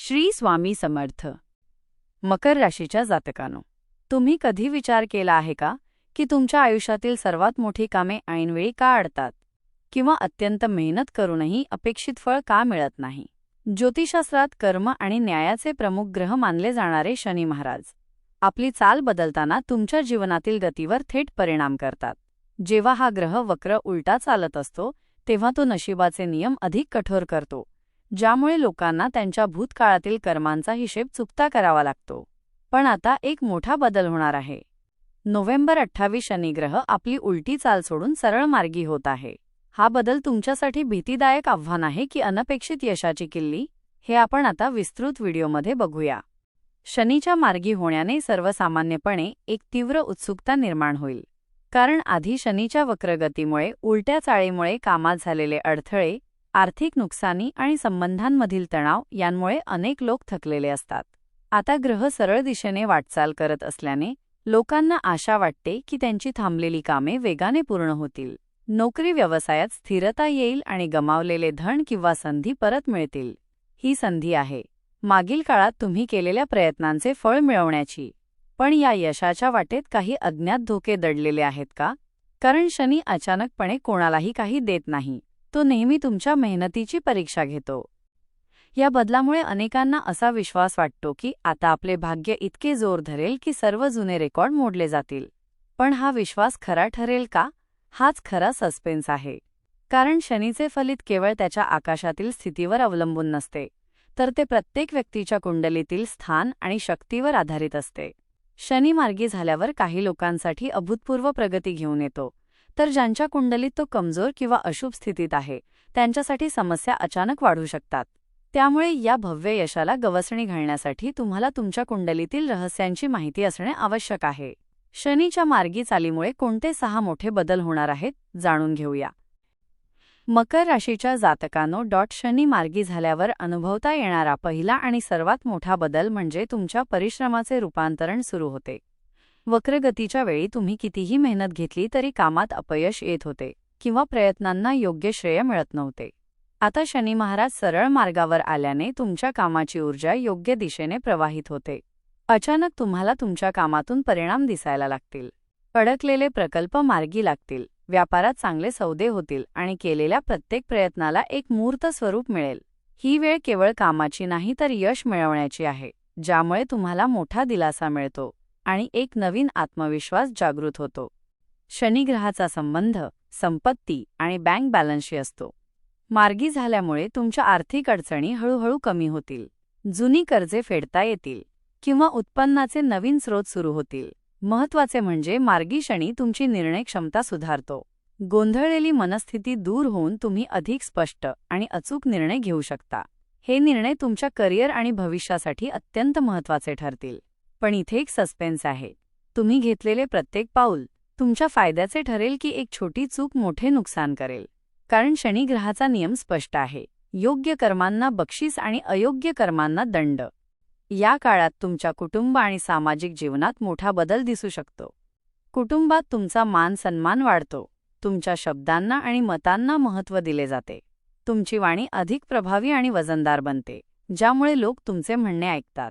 श्री स्वामी समर्थ. मकर राशीच्या जातकानो तुम्ही कधी विचार केला आहे का की तुमच्या आयुष्यातील सर्वात मोठी कामे ऐनवेळी का अडतात? किंवा अत्यंत मेहनत करूनही अपेक्षित फळ का मिळत नाही? ज्योतिषशास्त्रात कर्म आणि न्यायाचे प्रमुख ग्रह मानले जाणारे शनी महाराज आपली चाल बदलताना तुमच्या जीवनातील गतीवर थेट परिणाम करतात. जेव्हा हा ग्रह वक्र उलटा चालत असतो तेव्हा तो नशिबाचे नियम अधिक कठोर करतो. ज्यामुळे लोकांना त्यांच्या भूतकाळातील कर्मांचा हिशेब चुकता करावा लागतो. पण आता एक मोठा बदल होणार आहे. नोव्हेंबर अठ्ठावीस शनिग्रह आपली उलटी चाल सोडून सरळ मार्गी होत आहे. हा बदल तुमच्यासाठी भीतीदायक आव्हान आहे की अनपेक्षित यशाची किल्ली? हे आपण आता विस्तृत व्हिडिओमध्ये बघूया. शनीच्या मार्गी होण्याने सर्वसामान्यपणे एक तीव्र उत्सुकता निर्माण होईल. कारण आधी शनीच्या वक्रगतीमुळे उलट्या चाळीमुळे कामात झालेले अडथळे आर्थिक नुकसानी आणि संबंधांमधील तणाव यांमुळे अनेक लोक थकलेले असतात. आता ग्रह सरळ दिशेने वाटचाल करत असल्याने लोकांना आशा वाटते की त्यांची थांबलेली कामे वेगाने पूर्ण होतील. नोकरी व्यवसायात स्थिरता येईल आणि गमावलेले धन किंवा संधी परत मिळतील. ही संधी आहे. मागील काळात तुम्ही केलेल्या प्रयत्नांचे फळ मिळवण्याची. पण या यशाच्या वाटेत काही अज्ञात धोके दडलेले आहेत का? कारण शनी अचानकपणे कोणालाही काही देत नाही. तो नेहमी तुमच्या मेहनतीची परीक्षा घेतो. या बदलामुळे अनेकांना असा विश्वास वाटतो की आता आपले भाग्य इतके जोर धरेल की सर्व जुने रेकॉर्ड मोडले जातील. पण हा विश्वास खरा ठरेल का? हाच खरा सस्पेन्स आहे. कारण शनीचे फलित केवळ त्याच्या आकाशातील स्थितीवर अवलंबून नसते तर ते प्रत्येक व्यक्तीच्या कुंडलीतील स्थान आणि शक्तीवर आधारित असते. शनी मार्गी झाल्यावर काही लोकांसाठी अभूतपूर्व प्रगती घेऊन येतो. तर ज्यांच्या कुंडलीत तो कमजोर किंवा अशुभ स्थितीत आहे त्यांच्यासाठी समस्या अचानक वाढू शकतात. त्यामुळे या भव्य यशाला गवसणी घालण्यासाठी तुम्हाला तुमच्या कुंडलीतील रहस्यांची माहिती असणे आवश्यक आहे. शनीच्या मार्गी चालीमुळे कोणते सहा मोठे बदल होणार आहेत जाणून घेऊया. मकर राशीच्या जातकानो डॉट शनी मार्गी झाल्यावर अनुभवता येणारा पहिला आणि सर्वात मोठा बदल म्हणजे तुमच्या परिश्रमाचे रूपांतरण सुरू होते. वक्रगतीच्या वेळी तुम्ही कितीही मेहनत घेतली तरी कामात अपयश येत होते किंवा प्रयत्नांना योग्य श्रेय मिळत नव्हते. आता शनी महाराज सरळ मार्गावर आल्याने तुमच्या कामाची ऊर्जा योग्य दिशेने प्रवाहित होते. अचानक तुम्हाला तुमच्या कामातून परिणाम दिसायला लागतील. अडकलेले प्रकल्प मार्गी लागतील व्यापारात चांगले सौदे होतील आणि केलेल्या प्रत्येक प्रयत्नाला एक मूर्त स्वरूप मिळेल. ही वेळ केवळ कामाची नाही तर यश मिळवण्याची आहे ज्यामुळे तुम्हाला मोठा दिलासा मिळतो. आणि एक नवीन आत्मविश्वास जागृत होतो. शनिग्रहाचा संबंध संपत्ती आणि बँक बॅलन्सशी असतो. मार्गी झाल्यामुळे तुमच्या आर्थिक अडचणी हळूहळू कमी होतील. जुनी कर्जे फेडता येतील किंवा उत्पन्नाचे नवीन स्रोत सुरू होतील. महत्त्वाचे म्हणजे मार्गी शनी तुमची निर्णय क्षमता सुधारतो. गोंधळलेली मनस्थिती दूर होऊन तुम्ही अधिक स्पष्ट आणि अचूक निर्णय घेऊ शकता. हे निर्णय तुमच्या करिअर आणि भविष्यासाठी अत्यंत महत्त्वाचे ठरतील. पण इथे एक सस्पेन्स आहे. तुम्ही घेतलेले प्रत्येक पाऊल तुमच्या फायद्याचे ठरेल की एक छोटी चूक मोठे नुकसान करेल. कारण शनिग्रहाचा नियम स्पष्ट आहे. योग्य कर्मांना बक्षीस आणि अयोग्य कर्मांना दंड. या काळात तुमच्या कुटुंब आणि सामाजिक जीवनात मोठा बदल दिसू शकतो. कुटुंबात तुमचा मान सन्मान वाढतो. तुमच्या शब्दांना आणि मतांना महत्त्व दिले जाते. तुमची वाणी अधिक प्रभावी आणि वजनदार बनते ज्यामुळे लोक तुमचे म्हणणे ऐकतात.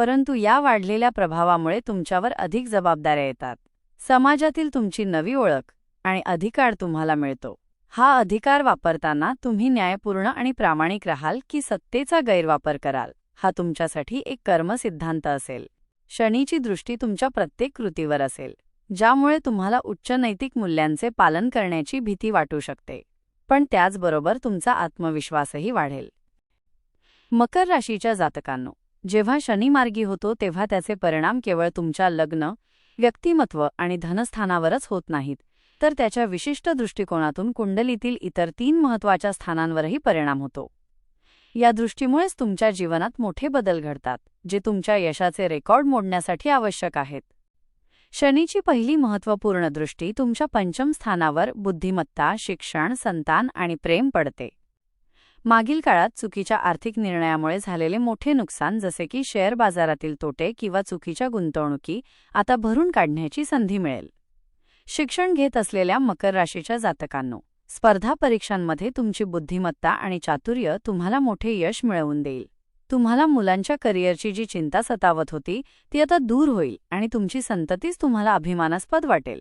परंतु या वाढलेल्या प्रभावामुळे तुमच्यावर अधिक जबाबदाऱ्या येतात. समाजातील तुमची नवी ओळख आणि अधिकार तुम्हाला मिळतो. हा अधिकार वापरताना तुम्ही न्यायपूर्ण आणि प्रामाणिक राहाल की सत्तेचा गैरवापर कराल हा तुमच्यासाठी एक कर्मसिद्धांत असेल. शनीची दृष्टी तुमच्या प्रत्येक कृतीवर असेल ज्यामुळे तुम्हाला उच्च नैतिक मूल्यांचे पालन करण्याची भीती वाटू शकते. पण त्याचबरोबर तुमचा आत्मविश्वासही वाढेल. मकर राशीच्या जातकांनो जेव्हा शनिमार्गी होतो तेव्हा त्याचे परिणाम केवळ तुमच्या लग्न व्यक्तिमत्व आणि धनस्थानावरच होत नाहीत. तर त्याच्या विशिष्ट दृष्टिकोनातून कुंडलीतील इतर तीन महत्त्वाच्या स्थानांवरही परिणाम होतो. या दृष्टीमुळेच तुमच्या जीवनात मोठे बदल घडतात जे तुमच्या यशाचे रेकॉर्ड मोडण्यासाठी आवश्यक आहेत. शनीची पहिली महत्त्वपूर्ण दृष्टी तुमच्या पंचम स्थानावर बुद्धिमत्ता शिक्षण संतान आणि प्रेम पडते. मागील काळात चुकीच्या आर्थिक निर्णयामुळे झालेले मोठे नुकसान जसे की शेअर बाजारातील तोटे किंवा चुकीच्या गुंतवणुकी आता भरून काढण्याची संधी मिळेल. शिक्षण घेत असलेल्या मकर राशीच्या जातकांनो स्पर्धा परीक्षांमध्ये तुमची बुद्धिमत्ता आणि चातुर्य तुम्हाला मोठे यश मिळवून देईल. तुम्हाला मुलांच्या करिअरची जी चिंता सतावत होती ती आता दूर होईल आणि तुमची संततीच तुम्हाला अभिमानास्पद वाटेल.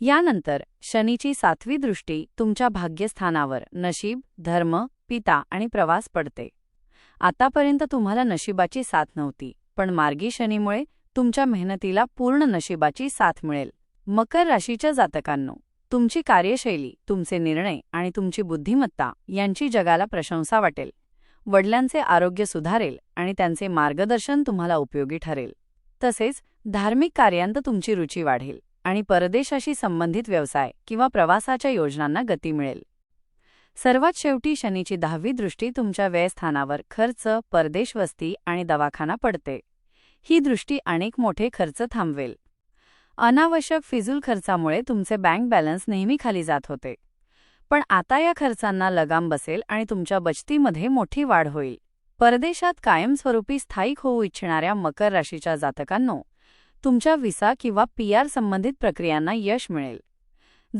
यानंतर शनीची सातवी दृष्टी तुमच्या भाग्यस्थानावर नशीब धर्म पिता आणि प्रवास पडते. आतापर्यंत तुम्हाला नशिबाची साथ नव्हती पण मार्गी शनीमुळे तुमच्या मेहनतीला पूर्ण नशिबाची साथ मिळेल. मकर राशीच्या जातकांनो तुमची कार्यशैली तुमचे निर्णय आणि तुमची बुद्धिमत्ता यांची जगाला प्रशंसा वाटेल. वडिलांचे आरोग्य सुधारेल आणि त्यांचे मार्गदर्शन तुम्हाला उपयोगी ठरेल. तसेच धार्मिक कार्यांत तुमची रुची वाढेल आणि परदेशाशी संबंधित व्यवसाय किंवा प्रवासाच्या योजनांना गती मिळेल. सर्वात शेवटी शनीची दहावी दृष्टी तुमच्या व्ययस्थानावर खर्च परदेशवस्ती आणि दवाखाना पडते. ही दृष्टी अनेक मोठे खर्च थांबवेल. अनावश्यक फिजूल खर्चामुळे तुमचे बँक बॅलन्स नेहमी खाली जात होते. पण आता या खर्चांना लगाम बसेल आणि तुमच्या बचतीमध्ये मोठी वाढ होईल. परदेशात कायमस्वरूपी स्थायिक होऊ इच्छिणाऱ्या मकर राशीच्या जातकांनो तुमच्या विसा किंवा पीआर संबंधित प्रक्रियांना यश मिळेल.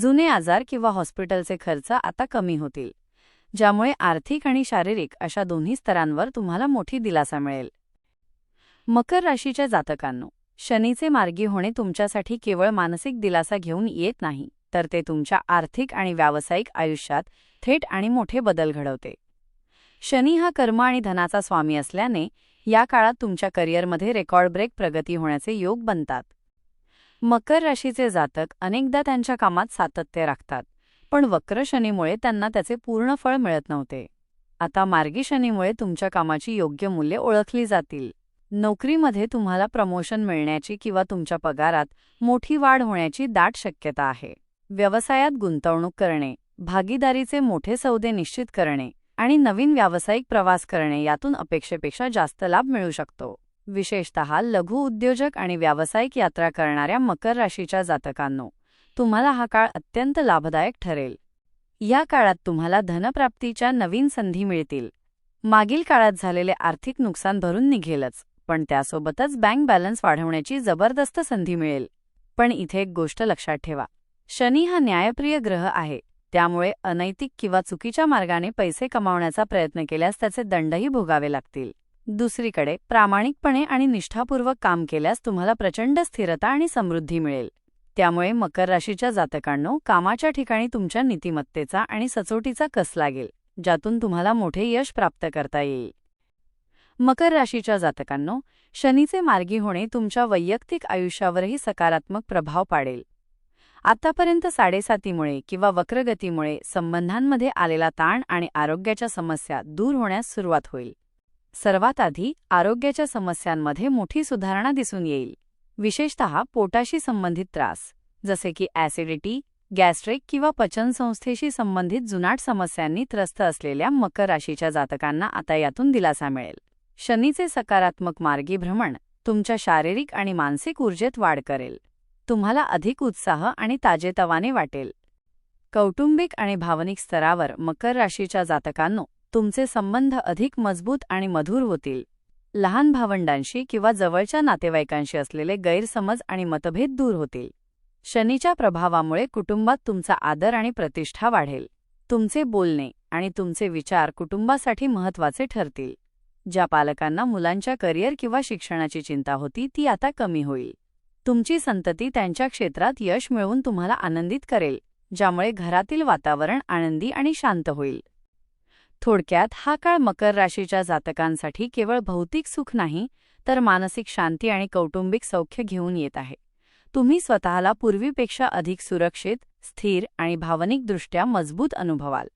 जुने आजार किंवा हॉस्पिटलचे खर्च आता कमी होतील ज्यामुळे आर्थिक आणि शारीरिक अशा दोन्ही स्तरांवर तुम्हाला मोठी दिलासा मिळेल. मकर राशीच्या जातकांनो शनीचे मार्गी होणे तुमच्यासाठी केवळ मानसिक दिलासा घेऊन येत नाही तर ते तुमच्या आर्थिक आणि व्यावसायिक आयुष्यात थेट आणि मोठे बदल घडवते. शनी हा कर्म आणि धनाचा स्वामी असल्याने या काळात तुमच्या करिअरमध्ये रेकॉर्ड ब्रेक प्रगती होण्याचे योग बनतात. मकर राशीचे जातक अनेकदा त्यांच्या कामात सातत्य राखतात पण वक्र शनीमुळे त्यांना त्याचे पूर्ण फळ मिळत नव्हते. आता मार्गी शनीमुळे तुमच्या कामाची योग्य मूल्ये ओळखली जातील. नोकरीमध्ये तुम्हाला प्रमोशन मिळण्याची किंवा तुमच्या पगारात मोठी वाढ होण्याची दाट शक्यता आहे. व्यवसायात गुंतवणूक करणे भागीदारीचे मोठे सौदे निश्चित करणे आणि नवीन व्यावसायिक प्रवास करणे यातून अपेक्षेपेक्षा जास्त लाभ मिळू शकतो. विशेषत लघु उद्योजक आणि व्यावसायिक यात्रा करणाऱ्या मकर राशीच्या जातकांनो तुम्हाला हा काळ अत्यंत लाभदायक ठरेल. या काळात तुम्हाला धनप्राप्तीच्या नवीन संधी मिळतील. मागील काळात झालेले आर्थिक नुकसान भरून निघेलच पण त्यासोबतच बँक बॅलन्स वाढवण्याची जबरदस्त संधी मिळेल. पण इथे एक गोष्ट लक्षात ठेवा. शनी हा न्यायप्रिय ग्रह आहे त्यामुळे अनैतिक किंवा चुकीच्या मार्गाने पैसे कमावण्याचा प्रयत्न केल्यास त्याचे दंडही भोगावे लागतील. दुसरीकडे प्रामाणिकपणे आणि निष्ठापूर्वक काम केल्यास तुम्हाला प्रचंड स्थिरता आणि समृद्धी मिळेल. त्यामुळे मकर राशीच्या जातकांनो कामाच्या ठिकाणी तुमच्या नीतिमत्तेचा आणि सचोटीचा कस लागेल ज्यातून तुम्हाला मोठे यश प्राप्त करता येईल. मकर राशीच्या जातकांनो शनीचे मार्गी होणे तुमच्या वैयक्तिक आयुष्यावरही सकारात्मक प्रभाव पाडेल. आतापर्यंत साडेसातीमुळे किंवा वक्रगतीमुळे संबंधांमध्ये आलेला ताण आणि आरोग्याच्या समस्या दूर होण्यास सुरुवात होईल. सर्वात आधी आरोग्याच्या समस्यांमध्ये मोठी सुधारणा दिसून येईल. विशेषतः पोटाशी संबंधित त्रास जसे की ॲसिडिटी गॅस्ट्रिक किंवा पचनसंस्थेशी संबंधित जुनाट समस्यांनी त्रस्त असलेल्या मकर राशीच्या जातकांना आता यातून दिलासा मिळेल. शनीचे सकारात्मक मार्गी भ्रमण तुमच्या शारीरिक आणि मानसिक ऊर्जेत वाढ करेल. तुम्हाला अधिक उत्साह आणि ताजेतवाने वाटेल. कौटुंबिक आणि भावनिक स्तरावर मकर राशीच्या जातकांनो तुमचे संबंध अधिक मजबूत आणि मधुर होतील. लहान भावंडांशी किंवा जवळच्या नातेवाईकांशी असलेले गैरसमज आणि मतभेद दूर होतील. शनीच्या प्रभावामुळे कुटुंबात तुमचा आदर आणि प्रतिष्ठा वाढेल. तुमचे बोलणे आणि तुमचे विचार कुटुंबासाठी महत्त्वाचे ठरतील. ज्या पालकांना मुलांच्या करिअर किंवा शिक्षणाची चिंता होती ती आता कमी होईल. तुमची संतती त्यांच्या क्षेत्रात यश मिळवून तुम्हाला आनंदित करेल ज्यामुळे घरातील वातावरण आनंदी आणि शांत होईल. थोडक्यात हा काळ मकर राशीच्या जातकांसाठी केवळ भौतिक सुख नाही तर मानसिक शांती आणि कौटुंबिक सौख्य घेऊन येत आहे. तुम्ही स्वतःला पूर्वीपेक्षा अधिक सुरक्षित स्थिर आणि भावनिकदृष्ट्या मजबूत अनुभवाल.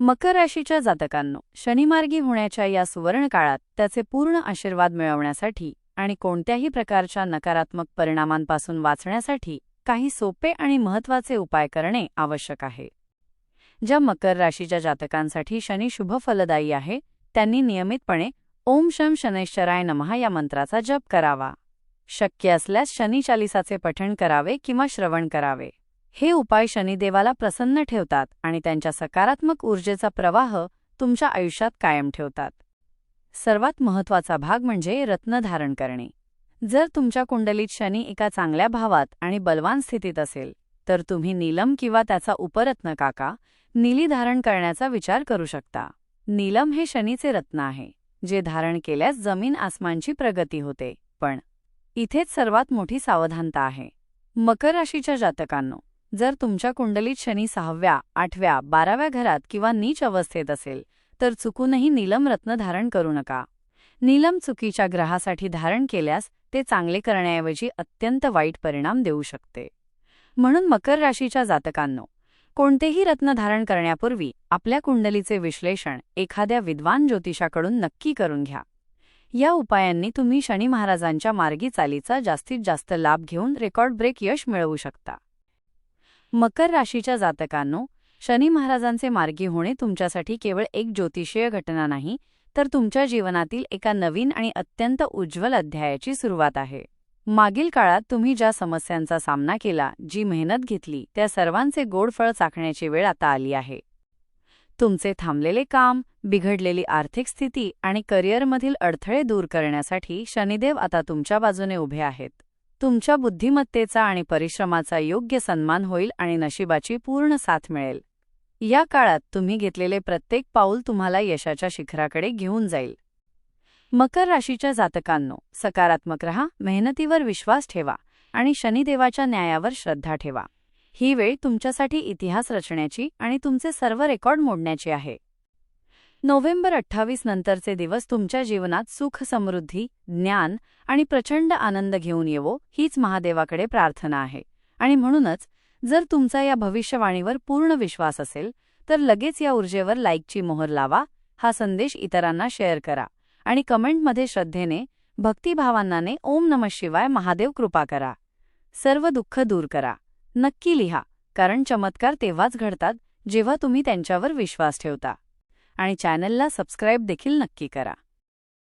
मकर राशीच्या जातकांनो शनिमार्गी होण्याच्या या सुवर्ण काळात त्याचे पूर्ण आशीर्वाद मिळवण्यासाठी आणि कोणत्याही प्रकारच्या नकारात्मक परिणामांपासून वाचण्यासाठी काही सोपे आणि महत्त्वाचे उपाय करणे आवश्यक आहे. ज्या मकर राशीच्या जातकांसाठी शनी शुभ फलदायी आहे त्यांनी नियमितपणे ओम शम शनैश्चराय नमहा या मंत्राचा जप करावा. शक्य असल्यास शनी चालिसाचे पठण करावे किंवा श्रवण करावे. हे उपाय शनिदेवाला प्रसन्न ठेवतात आणि त्यांच्या सकारात्मक ऊर्जेचा प्रवाह तुमच्या आयुष्यात कायम ठेवतात. सर्वात महत्त्वाचा भाग म्हणजे रत्न धारण करणे. जर तुमच्या कुंडलीत शनी एका चांगल्या भावात आणि बलवान स्थितीत असेल तर तुम्ही नीलम किंवा त्याचा उपरत्न काका नीली धारण करण्याचा विचार करू शकता. नीलम हे शनीचे रत्न आहे जे धारण केल्यास जमीन आसमानची प्रगती होते पण इथेच सर्वात मोठी सावधानता आहे. मकर राशीच्या जातकांनो जर तुमच्या कुंडलीत शनी सहाव्या आठव्या बाराव्या घरात किंवा नीच अवस्थेत असेल तर चुकूनही नीलम रत्न धारण करू नका. नीलम चुकीच्या ग्रहासाठी धारण केल्यास ते चांगले करण्याऐवजी अत्यंत वाईट परिणाम देऊ शकते. म्हणून मकर राशीच्या जातकांनो कोणतेही रत्न धारण करण्यापूर्वी आपल्या कुंडलीचे विश्लेषण एखाद्या विद्वान ज्योतिषाकडून नक्की करून घ्या. या उपायांनी तुम्ही शनी महाराजांच्या मार्गी चालीचा जास्तीत जास्त लाभ घेऊन रेकॉर्ड ब्रेक यश मिळवू शकता. मकर राशीच्या जातकांनो शनी महाराजांचे मार्गी होणे तुमच्यासाठी केवळ एक ज्योतिषीय घटना नाही तर तुमच्या जीवनातील एका नवीन आणि अत्यंत उज्ज्वल अध्यायाची सुरुवात आहे. मागील काळात तुम्ही ज्या समस्यांचा सामना केला जी मेहनत घेतली त्या सर्वांचे गोडफळ चाखण्याची वेळ आता आली आहे. तुमचे थांबलेले काम बिघडलेली आर्थिक स्थिती आणि करिअरमधील अडथळे दूर करण्यासाठी शनिदेव आता तुमच्या बाजूने उभे आहेत. तुमच्या बुद्धिमत्तेचा आणि परिश्रमाचा योग्य सन्मान होईल आणि नशिबाची पूर्ण साथ मिळेल. या काळात तुम्ही घेतलेले प्रत्येक पाऊल तुम्हाला यशाच्या शिखराकडे घेऊन जाईल. मकर राशीच्या जातकांनो सकारात्मक रहा मेहनतीवर विश्वास ठेवा आणि शनिदेवाच्या न्यायावर श्रद्धा ठेवा. ही वेळ तुमच्यासाठी इतिहास रचण्याची आणि तुमचे सर्व रेकॉर्ड मोडण्याची आहे. नोव्हेंबर अठ्ठावीस नंतरचे दिवस तुमच्या जीवनात सुख समृद्धी ज्ञान आणि प्रचंड आनंद घेऊन येवो हीच महादेवाकडे प्रार्थना आहे. आणि म्हणूनच जर तुमचा या भविष्यवाणीवर पूर्ण विश्वास असेल तर लगेच या ऊर्जेवर लाईकची मोहर लावा हा संदेश इतरांना शेअर करा. आणि कमेंटमध्ये श्रद्धेने भक्तिभावांनाने ओम नम शिवाय महादेव कृपा करा. सर्व दुःख दूर करा. नक्की लिहा कारण चमत्कार तेव्हाच घडतात जेव्हा तुम्ही त्यांच्यावर विश्वास ठेवता. आणि चॅनलला सबस्क्राईब देखील नक्की करा.